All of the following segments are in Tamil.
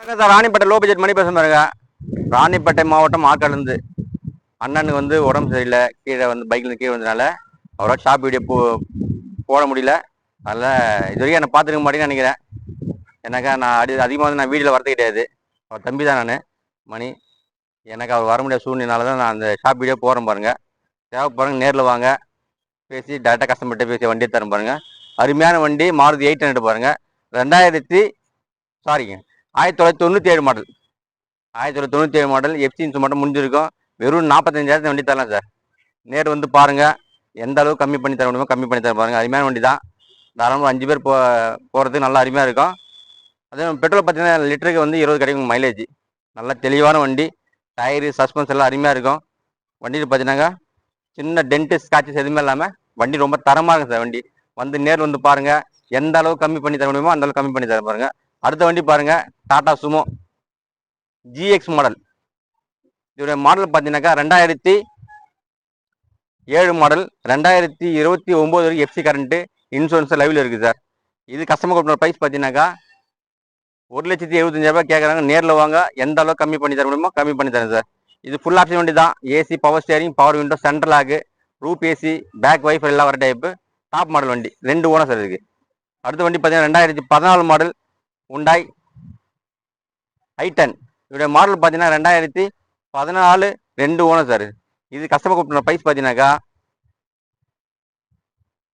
வணக்கம் sir Ranipet low budget money பேச பாருங்க. ராணிப்பேட்டை மாவட்டம் ஆற்காடுலேருந்து அண்ணனுக்கு வந்து உடம்பு சரியில்லை. கீழே வந்து பைக்கில் கீழே வந்ததுனால அவரால் ஷாப் வீடியோ போ போட முடியல. அதனால் இது வரைக்கும் என்னை பார்த்துருக்க மாட்டேன்னு நினைக்கிறேன். எனக்கா நான் அடி அதிகமாக வந்து நான் வீடியோவில் வரது கிடையாது. அவர் தம்பி தான் நான் மணி. எனக்கு அவர் வர முடியாத சூழ்நிலைனால தான் நான் அந்த ஷாப் வீடியோ போகிறேன் பாருங்க. தேவைப்படுறங்க நேரில் வாங்க. பேசி டேரெக்டாக கஸ்டமர்கிட்ட பேசி வண்டியை தரேன் பாருங்கள் அருமையான வண்டி மாருதி எயிட் ஹண்ட்ரட் பாருங்கள் ரெண்டாயிரத்தி சாரிங்க ஆயிரத்தி தொள்ளாயிரத்தி தொண்ணூற்றி ஏழு மாடல் ஆயிரத்தி தொள்ளாயிரத்தி தொண்ணூற்றி ஏழு மாடல் எஃப்சின்ஸ் மட்டும் முடிஞ்சிருக்கும். வெறும் நாற்பத்தஞ்சாயிரத்து வண்டி தரலாம் சார் நேர் வந்து பாருங்கள் எந்த அளவுக்கு கம்மி பண்ணி தர முடியுமோ கம்மி பண்ணி தர பாருங்கள் அருமையான வண்டி தான். தாராளமாக அஞ்சு பேர் போ போகிறதுக்கு நல்லா அருமையாக இருக்கும். அதே பெட்ரோல் பார்த்தீங்கன்னா லிட்டருக்கு வந்து இருபது கிடைக்கும் மைலேஜ் நல்லா தெளிவான வண்டி. டயரு சஸ்பென்ஸ் எல்லாம் அருமையாக இருக்கும். வண்டியில் பார்த்தீங்கன்னாக்கா சின்ன டென்ட்டு ஸ்காட்சஸ் எதுவுமே இல்லாமல் வண்டி ரொம்ப தரமாக இருக்கும் சார் வண்டி. வந்து நேர் வந்து பாருங்கள் எந்த அளவு கம்மி பண்ணி தர முடியுமோ அந்த அளவுக்கு கம்மி பண்ணி தர பாருங்கள் அடுத்த வண்டி பாருங்கள் டாடா சுமோ ஜிஎக்ஸ் மாடல் இதோடைய மாடல் பார்த்தீங்கன்னாக்கா ரெண்டாயிரத்தி ஏழு மாடல் ரெண்டாயிரத்தி இருபத்தி ஒம்பது வரைக்கும் எஃப்சி கரண்ட்டு இன்சூரன்ஸ் லைவில் இருக்குது சார் இது கஸ்டமர் கொடுக்குற ப்ரைஸ் பார்த்தீங்கன்னாக்கா ஒரு லட்சத்தி எழுபத்தஞ்சாயிரம் கேட்குறாங்க. நேரில் வாங்க. எந்த அளவுக்கு கம்மி பண்ணி தர முடியுமோ கம்மி பண்ணி தரேன் சார் இது ஃபுல் ஆப்ஷன் வண்டி தான். AC power steering power window central ஆகு ரூப் ஏசி பேக் வைஃபை எல்லாம் வர டைப்பு டாப் மாடல் வண்டி. ரெண்டு ஓனர் சார் இருக்குது அடுத்த வண்டி பார்த்தீங்கன்னா ரெண்டாயிரத்தி பதினாலு மாடல் உண்டாய் ஐ டென். இதோடைய மாடல் பார்த்தீங்கன்னா ரெண்டாயிரத்தி பதினாலு ரெண்டு ஓனர் சார் இது கஸ்டமர் கூப்பிட்ட ப்ரைஸ் பார்த்தீங்கன்னாக்கா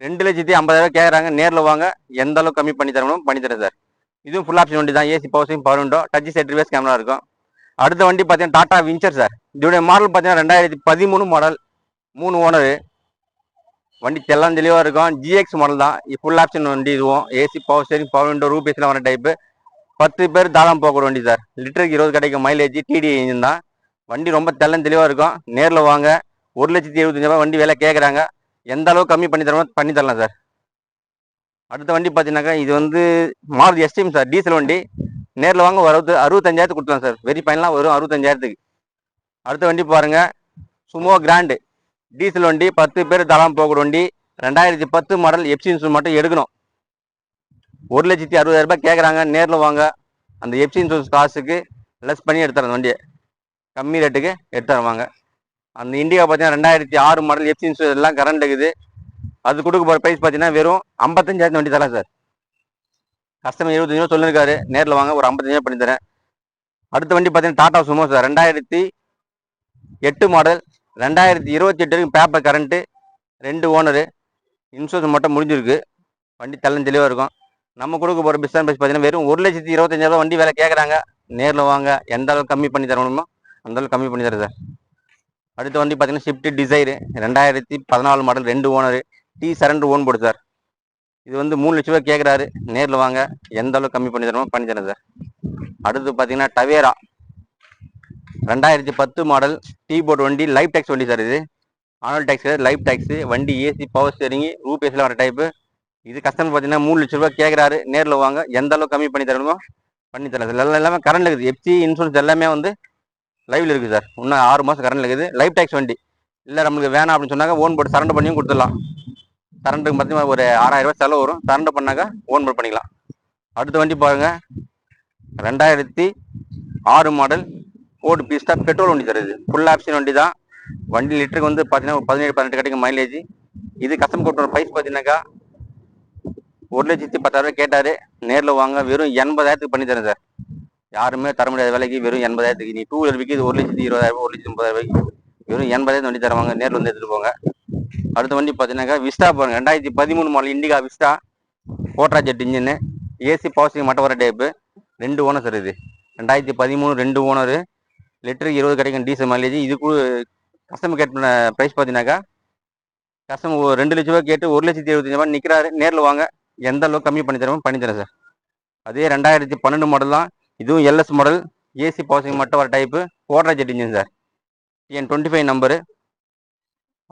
ரெண்டு லட்சத்தி ஐம்பதாயிரம் கேட்குறாங்க நேரில் வாங்க. எந்த அளவுக்கு கம்மி பண்ணி தரணும்? பண்ணி தரேன் சார் இதுவும் ஃபுல் ஆப்ஷன் வண்டி தான். AC power steering power window touch set reverse camera இருக்கும். அடுத்த வண்டி பார்த்தீங்கன்னா டாடா விஞ்சர் சார் இதோடைய மாடல் பார்த்தீங்கன்னா ரெண்டாயிரத்தி பதிமூணு மாடல் மூணு ஓனரு வண்டி தெல்லாம் தெளிவாக இருக்கும். ஜிஎக்ஸ் மாடல் தான். ஃபுல் ஆப்ஷன் வண்டி இதுவும். AC power steering power window roof வர டைப்பு பத்து பேர் தாராளம் போக வண்டி சார். லிட்டருக்கு இருபது கிடைக்கும் மைலேஜ் டிடி இன்ஜின் தான். வண்டி ரொம்ப தெல்லம் தெளிவாக இருக்கும். நேரில் வாங்க. ஒரு லட்சத்தி எழுபத்தஞ்சாயிரம் வண்டி விலை கேட்குறாங்க எந்த அளவுக்கு கம்மி பண்ணி தரமோ பண்ணி தரலாம் சார். அடுத்த வண்டி பார்த்தீங்கன்னாக்கா இது வந்து மாருதி எஸ்டிஎம் சார். டீசல் வண்டி. நேரில் வாங்க ஒரு அறுபத்து அறுபத்தஞ்சாயிரத்துக்கு கொடுக்கலாம் சார். வெரி ஃபைனலாக வரும் அறுபத்தஞ்சாயிரத்துக்கு. அடுத்த வண்டி பாருங்கள் சுமோ கிராண்டு டீசல் வண்டி பத்து பேர் தலாம் போகிற வண்டி. ரெண்டாயிரத்தி பத்து மாடல் எஃப்சி இன்சூரன்ஸ் மட்டும் எடுக்கணும். ஒரு லட்சத்தி அறுபதாயிரம் ரூபாய் கேட்குறாங்க நேரில் வாங்க. அந்த எஃப்சி இன்சூரன்ஸ் காசுக்கு லெஸ் பண்ணி எடுத்துறேன் வண்டியை. கம்மி ரேட்டுக்கு எடுத்துறேன் வாங்க. அந்த இண்டிகா பார்த்தீங்கன்னா ரெண்டாயிரத்தி ஆறு மாடல் எஃப்சி இன்சூரன்ஸ் எல்லாம் கரண்ட் இருக்குது. அது கொடுக்க போகிற ப்ரைஸ் பார்த்தீங்கன்னா வெறும் ஐம்பத்தஞ்சாயிரத்து வண்டி தரேன் சார். கஸ்டமர் இருபத்தஞ்சு ரூபா சொல்லியிருக்காரு நேரில் வாங்க. ஒரு ஐம்பத்தஞ்சாயிரம் பண்ணி தரேன். அடுத்த வண்டி பார்த்தீங்கன்னா டாடா சுமோ சார். ரெண்டாயிரத்தி எட்டு மாடல் ரெண்டாயிரத்தி இருபத்தி எட்டு வரைக்கும் பேப்பர் கரண்ட்டு ரெண்டு ஓனரு இன்சூரன்ஸ் மட்டும் முடிஞ்சிருக்கு. வண்டி தெல்லம் தெளிவாக இருக்கும். நம்ம கொடுக்க போகிற பிஸ்டன் ப்ரைஸ் பார்த்தீங்கன்னா வெறும் ஒரு லட்சத்தி இருபத்தஞ்சாயிரம் வண்டி வேலை கேட்குறாங்க நேரில் வாங்க. எந்த அளவுக்கு கம்மி பண்ணி தரணுமோ அந்த அளவுக்கு கம்மி பண்ணி தரேன் சார் அடுத்த வண்டி பார்த்தீங்கன்னா ஷிஃப்ட் டிசைரு ரெண்டாயிரத்தி பதினாலு மாடல் ரெண்டு ஓனரு டி சரண்டர் ஓன் போடு சார் இது வந்து மூணு லட்ச ரூபா கேட்குறாரு நேரில் வாங்க. எந்த அளவுக்கு கம்மி பண்ணி தரணுமோ பண்ணி தரேன் சார் அடுத்து பார்த்தீங்கன்னா டவேரா ரெண்டாயிரத்தி பத்து மாடல் டீ போர்ட் வண்டி லைஃப் டேக்ஸ் வண்டி சார் இது. ஆனுவல் டேக்ஸ் லைஃப் டேக்ஸு வண்டி ஏசி பவர் ஸ்டேரிங் ரூபேஸில் வர டைப்பு இது கஸ்டமர் பார்த்தீங்கன்னா மூணு லட்ச ரூபாய் கேட்குறாரு நேரில் வாங்க. எந்த அளவுக்கு கம்மி பண்ணி தரணுமோ பண்ணி தரலாம். சார் எல்லாம் எல்லாமே கரண்ட் இருக்குது. எஃப்சி இன்சூரன்ஸ் எல்லாமே வந்து லைவில் இருக்குது சார் இன்னும் ஆறு மாதம் கரண்ட் இருக்குது. லைஃப் டேக்ஸ் வண்டி. இல்லை நம்மளுக்கு வேணாம் அப்படின்னு சொன்னாக்க ஓன் போட்டு சரண்டர் பண்ணியும் கொடுத்துடலாம். சரண்டருக்கு பார்த்தீங்கன்னா ஒரு ஆறாயிரம் செலவு வரும். சரண்டர் பண்ணாக்கா ஓன் போட் பண்ணிக்கலாம். அடுத்த வண்டி பாருங்கள் ரெண்டாயிரத்தி ஆறு மாடல் ஓடு பீஸ்டா பெட்ரோல் வண்டி சார் இது. ஃபுல் ஆப்ஷன் வண்டி தான். வண்டி லிட்டருக்கு வந்து பார்த்தீங்கன்னா ஒரு பதினேழு பதினெட்டு கிடைக்கும் மைலேஜ் இது கஸ்டம் கொடுக்குற ப்ரைஸ் பார்த்தீங்கன்னாக்கா ஒரு லட்சத்தி பத்தாயிரம் கேட்டாரு. நேரில் வாங்க வெறும் எண்பதாயிரத்துக்கு பண்ணி தரேன் சார். யாருமே தர முடியாத விலைக்கு வெறும் எண்பதாயிரத்துக்கு. நீ டூ வீலர் விற்கிது ஒரு லட்சத்தி இருபதாயிரம் ஒரு லட்சத்தி முப்பதாயிரம் வெறும் எண்பதாயிரம் வண்டி தருவாங்க நேரில் வந்து எடுத்துகிட்டு போங்க. அடுத்த வண்டி பார்த்தீங்கன்னாக்கா விஸ்டா பாருங்க. ரெண்டாயிரத்தி பதிமூணு model Indica Vista Quadrajet engine AC power steering மட்டும் வர டைப்பு ரெண்டு ஓனர் சார் இது. ரெண்டாயிரத்தி பதிமூணு ரெண்டு ஓனர் லிட்டருக்கு இருபது கிடைக்கும் டீசல் மைலேஜ் இது கஸ்டமர் கேட் பண்ண ப்ரைஸ் பார்த்தீங்கன்னாக்கா கஸ்டமர் ஒரு ரெண்டு லட்ச ரூபா கேட்டு ஒரு லட்சத்தி இருபத்தஞ்சு ரூபாய் நிற்கிறாரு நேரில் வாங்க. எந்த அளவுக்கு கம்மி பண்ணி தரமோ பண்ணி தரேன் சார். அதே ரெண்டாயிரத்தி பன்னெண்டு மாடல் தான். இதுவும் எல்எஸ் மாடல் ஏசி பவர்சிங் மட்டும் வர type Quadrajet engine sir. என் twenty five number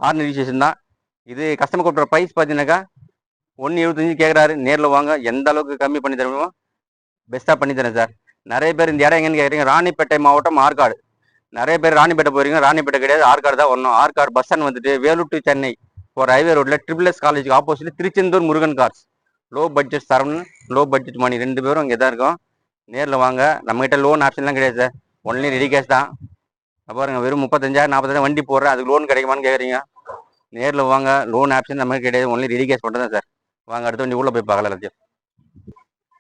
R registration தான். இது கஸ்டமர் கூப்பிட்ற ப்ரைஸ் பார்த்தீங்கன்னாக்கா ஒன்று இருபத்தஞ்சு கேட்குறாரு நேரில் வாங்க. எந்த அளவுக்கு கம்மி பண்ணி தருமோ பெஸ்ட்டாக பண்ணி தரேன் சார். நிறைய பேர் இந்த இடம் எங்கன்னு கேட்குறீங்க ராணிப்பேட்டை மாவட்டம் ஆற்காடு. நிறைய பேர் ராணிப்பேட்டை போறீங்க ராணிப்பேட்டை கிடையாது. ஆற்காடு தான் வரணும். ஆற்காடு பஸ் ஸ்டாண்ட் வந்துட்டு வேலூர் டு சென்னை. ஒரு ஹைவே ரோட்ல ட்ரிபிள் எஸ் காலேஜுக்கு opposite Tiruchendur Murugan cars low budget Saravanan low budget Mani ரெண்டு பேரும் இங்கே தான் இருக்கோம். நேரில் வாங்க. நம்மகிட்ட லோன் ஆப்ஷன்லாம் கிடையாது சார் ஒன்லி ரெடி கேஷ் தான். பாருங்க வெறும் முப்பத்தஞ்சாயிரம் நாற்பதாயிரம் வண்டி போடுறேன். அதுக்கு லோன் கிடைக்குமான்னு கேட்குறீங்க நேரில் வாங்க. லோன் ஆப்ஷன் நமக்கு கிடையாது. ஒன்லி ரெடி கேஷ் மட்டும் தான் சார் வாங்க அடுத்த வண்டி உள்ளே போய் பார்க்கலாம் எல்லாத்தையும்.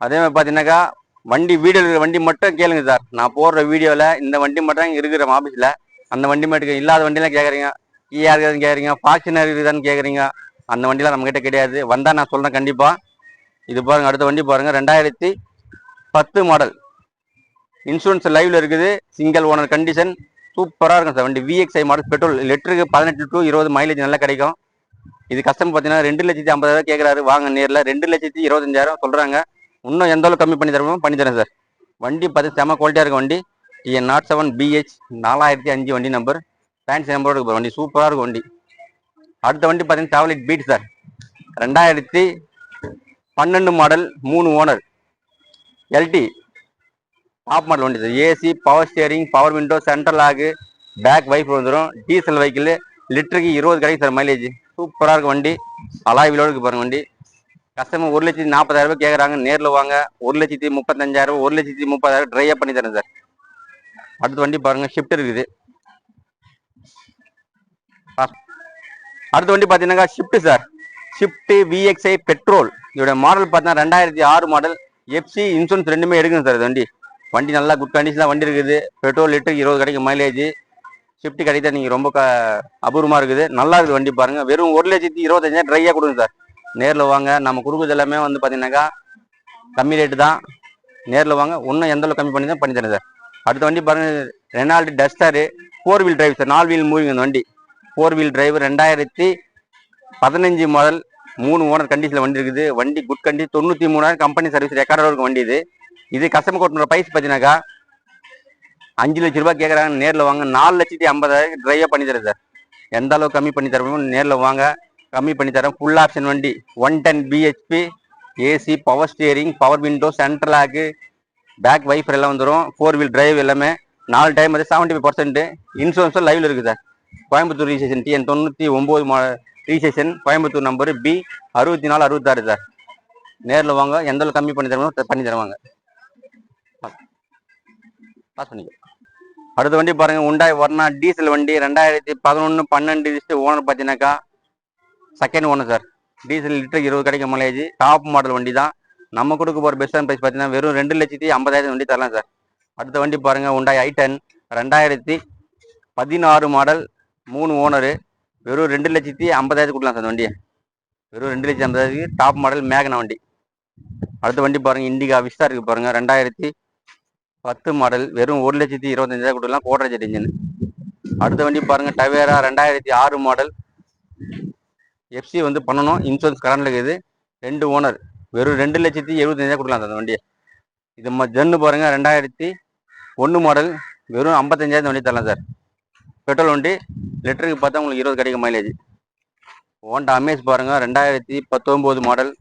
அதே மாதிரி பார்த்தீங்கன்னாக்கா வண்டி வீடியோ இருக்கிற வண்டி மட்டும் கேளுங்க சார் நான் போடுற வீடியோவில் இந்த வண்டி மட்டும் இங்கே இருக்கிற ஆஃபீஸில் அந்த வண்டி மட்டும் இல்லாத வண்டிலாம் கேட்குறீங்க ஈஆர் இருக்குதுன்னு கேட்குறீங்க ஃபார்ச்சுனர் இருக்குதான்னு கேட்குறீங்க அந்த வண்டிலாம் நம்மக்கிட்ட கிடையாது. வந்தால் நான் சொல்கிறேன் கண்டிப்பாக இது பாருங்க அடுத்த வண்டி பாருங்க. ரெண்டாயிரத்தி பத்து மாடல் இன்சூரன்ஸ் லைவ்ல இருக்குது. சிங்கிள் ஓனர் கண்டிஷன் சூப்பராக இருக்கும் சார் வண்டி விஎக்ஸ்ஐ மாடல் பெட்ரோல் லிட்டருக்கு பதினெட்டு டு இருபது மைலேஜ் நல்லா கிடைக்கும். இது கஸ்டமர் பார்த்தீங்கன்னா ரெண்டு லட்சத்தி ஐம்பதாயிரம் கேட்குறாரு வாங்க நேரில். ரெண்டு லட்சத்தி இருபத்தஞ்சாயிரம் சொல்கிறாங்க இன்னும் எந்த அளவுக்கு கம்மி பண்ணி தரமோ பண்ணி தரேன் சார் வண்டி பார்த்து செம குவாலிட்டியாக இருக்கும் வண்டி. டிஎன் நாட் செவன் பிஹெச் நாலாயிரத்தி அஞ்சு வண்டி நம்பர் ஃபேன்சி நம்பரோட இருக்கு வண்டி சூப்பராக இருக்கும் வண்டி. அடுத்த வண்டி பார்த்தீங்கன்னா டேப்லெட் பீட் சார் ரெண்டாயிரத்தி பன்னெண்டு மாடல் மூணு ஓனர். எல்டி டாப் மாடல் வண்டி. Sir AC power steering power window central lock back wiper வந்துடும் டீசல் வெஹிக்கிள் லிட்டருக்கு இருபது கிடைக்கும் சார் மைலேஜ் சூப்பராக இருக்கும் வண்டி. அலாய் இருக்கு பாருங்க வண்டி. கஸ்டமர் ஒரு லட்சத்தி நாற்பதாயிரம் ரூபாய் கேட்குறாங்க நேரில் வாங்க. ஒரு லட்சத்தி முப்பத்தஞ்சாயிரம் ஒரு லட்சத்தி முப்பதாயிரம் ட்ரையாக பண்ணி தரேன் சார். அடுத்த வண்டி பாருங்க. ஷிஃப்ட் இருக்குது. அடுத்த வண்டி பார்த்தீங்கன்னா Swift sir. Swift VXI petrol இதோட மாடல் பார்த்தீங்கன்னா ரெண்டாயிரத்தி ஆறு மாடல் எஃப்சி இன்சூரன்ஸ் ரெண்டுமே எடுக்கணும் சார் இது வண்டி. வண்டி நல்லா குட் கண்டிஷனாக வண்டி இருக்குது. பெட்ரோல் லிட்டர் இருபது கிடைக்கும் மைலேஜ் ஷிஃப்ட் கிடைத்தா நீங்கள் ரொம்ப க அபூர்வமாக இருக்குது. நல்லா இருக்குது வண்டி பாருங்க. வெறும் ஒரு லட்சத்தி இருபத்தஞ்சாயிரம் ட்ரையாக கொடுங்க சார் நேரில் வாங்க. நம்ம கொடுக்குறது எல்லாமே வந்து பார்த்தீங்கன்னாக்கா கம்மி ரேட்டு தான். நேரில் வாங்க. இன்னும் எந்த கம்மி பண்ணி தான் பண்ணி தரேன் சார் அடுத்த வண்டி பாருங்கள் Renault Duster four wheel drive sir நாலு வீல் மூவிங் அந்த வண்டி. ஃபோர் வீல் டிரைவ் ரெண்டாயிரத்தி பதினஞ்சு மாடல் மூணு ஓனர் கண்டிஷனில் வண்டி இருக்குது. வண்டி குட் கண்டி தொண்ணூற்றி மூணாயிரம் கம்பெனி சர்வீஸ் ரெக்கார்டாக இருக்கும் வண்டி இது. இது கஸ்டமர் கோட்டுற ப்ரைஸ் பார்த்தீங்கன்னாக்கா அஞ்சு லட்ச ரூபாய் கேட்குறாங்க நேரில் வாங்க. நாலு லட்சத்தி ஐம்பதாயிரம் ட்ரைவாக பண்ணி தரேன் சார். எந்த அளவுக்கு கம்மி பண்ணி தரணும் நேரில் வாங்க. கம்மி பண்ணி தரேன். ஃபுல் ஆப்ஷன் வண்டி. One ten BHP AC power steering power window central lock back wiper எல்லாம் வந்துடும் ஃபோர் வீல் டிரைவ் எல்லாமே. நாலு டைம் வந்து செவன்ட்டி ஃபைவ் பர்சன்ட் இன்சூரன்ஸும் லைவில் இருக்குது சார். கோயம்புத்தூர் ரிஜிஸ்ட்ரேஷன் டிஎன் தொண்ணூற்றி ஒம்பது மா ரிஜிஸ்ட்ரேஷன் கோயம்புத்தூர் நம்பர் பி அறுபத்தி நாலு அறுபத்தாறு சார் நேரில் வாங்க எந்த அளவுக்கு கம்மி பண்ணி தரணும் பண்ணி தருவாங்க. பாஸ் பண்ணிக்க. அடுத்த வண்டி பாருங்க உண்டாய் வர்ணா டீசல் வண்டி ரெண்டாயிரத்தி பதினொன்று பன்னெண்டு ஓனர் பார்த்தீங்கன்னாக்கா second owner sir diesel litre இருபது கிடைக்கும் மைலேஜ் டாப் மாடல் வண்டி தான். நம்ம கொடுக்க போகிற பெஸ்ட் ப்ரைஸ் பார்த்தீங்கன்னா வெறும் ரெண்டு லட்சத்தி ஐம்பதாயிரம் வண்டி தரலாம் சார் அடுத்த வண்டி பாருங்கள் உண்டாய் ஐ டென் ரெண்டாயிரத்தி பதினாறு மாடல் மூணு ஓனரு வெறும் ரெண்டு லட்சத்தி ஐம்பதாயிரத்துக்கு கொடுக்கலாம் சார் வண்டியை. வெறும் ரெண்டு லட்சத்தி ஐம்பதாயிரத்துக்கு டாப் மாடல் மேகனா வண்டி. அடுத்த வண்டி பாருங்கள் இண்டிகா விஸ்டா இருக்குது பாருங்கள் ரெண்டாயிரத்தி பத்து மாடல் வெறும் ஒரு லட்சத்தி இருபத்தஞ்சாயிரம் கொடுக்கலாம் கோட்ரா இன்ஜின் அடுத்த வண்டி பாருங்கள் டவேரா ரெண்டாயிரத்தி ஆறு மாடல் எஃப்சி வந்து பண்ணணும் இன்சூரன்ஸ் கரண்டில் இருக்குது. ரெண்டு ஓனர் வெறும் ரெண்டு லட்சத்தி எழுபத்தஞ்சாயிரம் கொடுக்கலாம் அந்த வண்டியை. இது ம ஜன்னு பாருங்கள் ரெண்டாயிரத்தி ஒன்று மாடல் வெறும் ஐம்பத்தஞ்சாயிரம் வண்டி தரலாம் சார். பெட்ரோல் வண்டி லிட்டருக்கு பார்த்தா உங்களுக்கு இருபது கிடைக்கும் மைலேஜ் ஹோண்டா அமேஸ் பாருங்கள் ரெண்டாயிரத்தி பத்தொம்போது model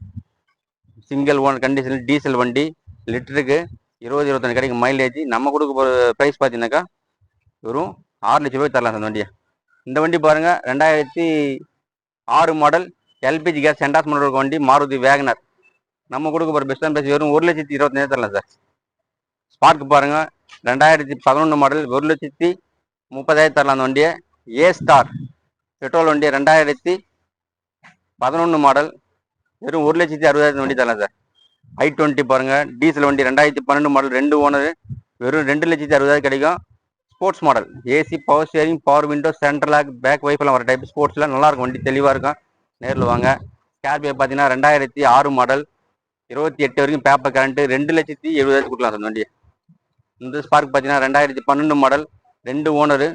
single own condition diesel வண்டி. லிட்டருக்கு இருபது இருபத்தஞ்சு கிடைக்கும் மைலேஜ் நம்ம கொடுக்க போகிற ப்ரைஸ் பார்த்தீங்கன்னாக்கா வெறும் ஆறு லட்ச ரூபாய் தரலாம் சார் வண்டியை. இந்த வண்டி பாருங்க ரெண்டாயிரத்தி ஆறு மாடல் எல்பிஜி கேஸ் சென்டாஸ் மாடல் வண்டி மாருதி வேகனர் நம்ம கொடுக்க போகிற பெஸ்ட் ப்ரைஸ் வெறும் ஒரு லட்சத்தி இருபத்தஞ்சாயிரம் தரலாம் சார் ஸ்பார்க் பாருங்கள் ரெண்டாயிரத்தி பதினொன்று மாடல் ஒரு லட்சத்தி முப்பதாயிரம் தரலாம் அந்த வண்டியை. ஏ ஸ்டார் பெட்ரோல் வண்டி ரெண்டாயிரத்தி பதினொன்று மாடல் வெறும் ஒரு லட்சத்தி அறுபதாயிரத்து வண்டி தரலாம் சார். ஐ டுவெண்ட்டி பாருங்கள் டீசல் வண்டி ரெண்டாயிரத்தி பன்னெண்டு மாடல் ரெண்டு ஓனர் வெறும் ரெண்டு லட்சத்தி அறுபதாயிரம் கிடைக்கும். Sports model AC power steering power window central lock back வைஃப்லாம் வர டைப் ஸ்போர்ட்ஸ்லாம் நல்லா இருக்கும் வண்டி தெளிவாக இருக்கும். நேரில் வாங்க. ஸ்கார்பியோ பார்த்தீங்கன்னா ரெண்டாயிரத்தி ஆறு மாடல் இருபத்தி எட்டு வரைக்கும் பேப்பர் கரண்ட்டு ரெண்டு லட்சத்தி எழுபதாயிரத்து கொடுக்கலாம் சார் வண்டி இந்த ஸ்பார்க் பார்த்தீங்கன்னா ரெண்டாயிரத்தி பன்னெண்டு மாடல் ரெண்டு ஓனரு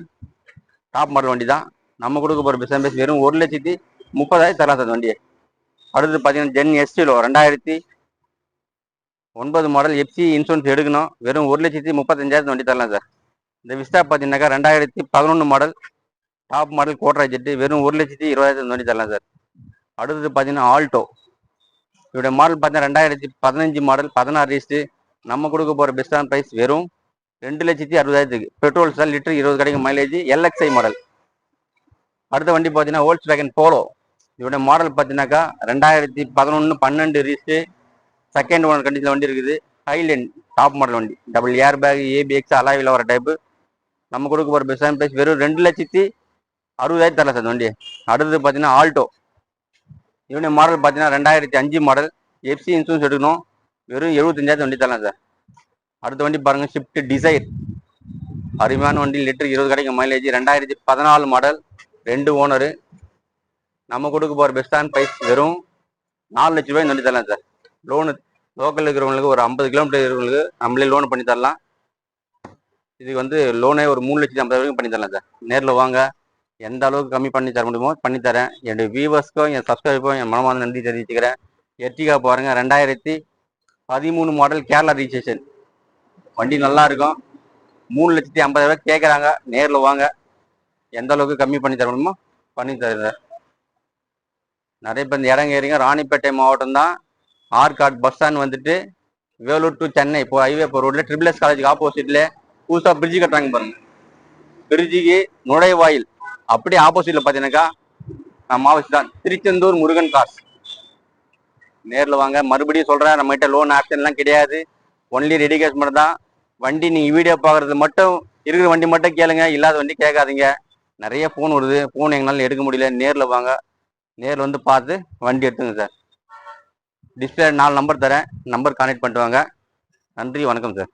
டாப் மாடல் வண்டி தான் நம்ம கொடுக்க போகிற பிஸ்னஸ் வெறும் ஒரு லட்சத்தி முப்பதாயிரம் தரலாம் சார் வண்டியை. அடுத்து பார்த்தீங்கன்னா ஜென் எஸ்டிலோ ரெண்டாயிரத்தி ஒன்பது மாடல் எஃப்சி இன்சூரன்ஸ் எடுக்கணும். வெறும் ஒரு லட்சத்தி முப்பத்தஞ்சாயிரத்து வண்டி தரலாம் சார் இந்த விஸ்டா பார்த்தீங்கன்னாக்கா ரெண்டாயிரத்தி பதினொன்று மாடல் டாப் மாடல் கோட்ரா ஜெட்டு வெறும் ஒரு லட்சத்தி இருபதாயிரத்து வண்டி தரலாம் சார் அடுத்தது பார்த்தீங்கன்னா ஆல்டோ இதோட மாடல் பார்த்தீங்கன்னா ரெண்டாயிரத்தி பதினஞ்சு மாடல் பதினாறு ரிஜிஸ்ட்டு நம்ம கொடுக்க போகிற பெஸ்டான் ப்ரைஸ் வெறும் ரெண்டு லட்சத்தி அறுபதாயிரத்துக்கு. பெட்ரோல் சார் லிட்டர் இருபது கிடைக்கும் மைலேஜ் எல்எக்ஸ்ஐ மாடல் அடுத்த வண்டி பார்த்தீங்கன்னா ஓல்ஸ் வேகன் போலோ இதோட மாடல் பார்த்தீங்கன்னாக்கா ரெண்டாயிரத்தி பதினொன்று பன்னெண்டு ரீஸு செகண்ட் ஓனர் கண்டிஷன் வண்டி இருக்குது. ஹைலேண்ட் டாப் மாடல் வண்டி. Double air bag ABS alloy wheel வர டைப்பு நம்ம கொடுக்க போகிற பெஸ்ட் பிரைஸ் வெறும் ரெண்டு லட்சத்தி அறுபதாயிரத்தி தரல சார் வண்டி அடுத்தது பார்த்தீங்கன்னா ஆல்டோ இவனுடைய மாடல் பார்த்தீங்கன்னா ரெண்டாயிரத்தி அஞ்சு மாடல் எஃப்சி இன்சூரன்ஸ் எடுக்கணும். வெறும் எழுபத்தஞ்சாயிரத்து வண்டி தரலாம் சார். அடுத்த வண்டி பாருங்கள் ஷிஃப்ட் டிசைர் அருமையான வண்டி லிட்டர் இருபது கிடைக்கும் மைலேஜ் ரெண்டாயிரத்தி பதினாலு மாடல் ரெண்டு ஓனரு நம்ம கொடுக்க போகிற பெஸ்டான ப்ரைஸ் வெறும் நாலு லட்ச ரூபாய் வண்டி தரலாம் சார். லோனு லோக்கலில் இருக்கிறவங்களுக்கு ஒரு ஐம்பது கிலோமீட்டர் இருக்கிறவங்களுக்கு நம்மளே லோன் பண்ணி தரலாம். இதுக்கு வந்து லோனே ஒரு மூணு லட்சத்தி ஐம்பது வரைக்கும் பண்ணி தரலாம் சார். நேரில் வாங்க. எந்த அளவுக்கு கம்மி பண்ணி தர முடியுமோ பண்ணி தரேன். என்னுடைய வியூவர்ஸ்க்கும் என் சப்ஸ்கிரைபருக்கும் என் மனமார்ந்த நன்றி தெரிவிச்சுக்கிறேன். எர்டிகா பாருங்கள் ரெண்டாயிரத்தி பதிமூணு மாடல் கேரளா ரிஜிஸ்ட்ரேஷன் வண்டி நல்லா இருக்கும் மூணு லட்சத்தி ஐம்பதாயிரம் கேட்குறாங்க நேரில் வாங்க. எந்த அளவுக்கு கம்மி பண்ணி தர முடியுமோ பண்ணி தருவேன் நிறைய பேர் இந்த இடம் ஏறிங்க. ராணிப்பேட்டை மாவட்டம் தான். ஆர்காட் பஸ் ஸ்டாண்ட் வந்துட்டு வேலூர் டு சென்னை. இப்போ ஹைவே இப்போ ரோட்ல ட்ரிபிள் எஸ் காலேஜுக்கு ஆப்போசிட்ல புதுசாக பிரிட்ஜு கட்டுறாங்க பாருங்க. பிரிட்ஜுக்கு நுழைவாயில். அப்படியே ஆப்போசிட்ல பார்த்தீங்கன்னாக்கா நம்ம ஆஃபீஸ் தான். திருச்செந்தூர் முருகன் காஸ் நேரில் வாங்க. மறுபடியும் சொல்கிறேன் நம்மகிட்ட லோன் ஆப்ஷன்லாம் கிடையாது. ஒன்லி ரெடி கேஷ் மட்டும் தான் வண்டி நீங்கள் வீடியோ பார்க்குறது மட்டும் இருக்கிற வண்டி மட்டும் கேளுங்க இல்லாத வண்டி கேட்காதீங்க. நிறைய ஃபோன் வருது. ஃபோன் எங்களால் எடுக்க முடியல. நேரில் வாங்க. நேரில் வந்து பார்த்து வண்டி எடுத்துங்க சார். டிஸ்பிளே நாலு நம்பர் தரேன். நம்பர் கான்டெக்ட் பண்ணிட்டு வாங்க. நன்றி வணக்கம் சார்.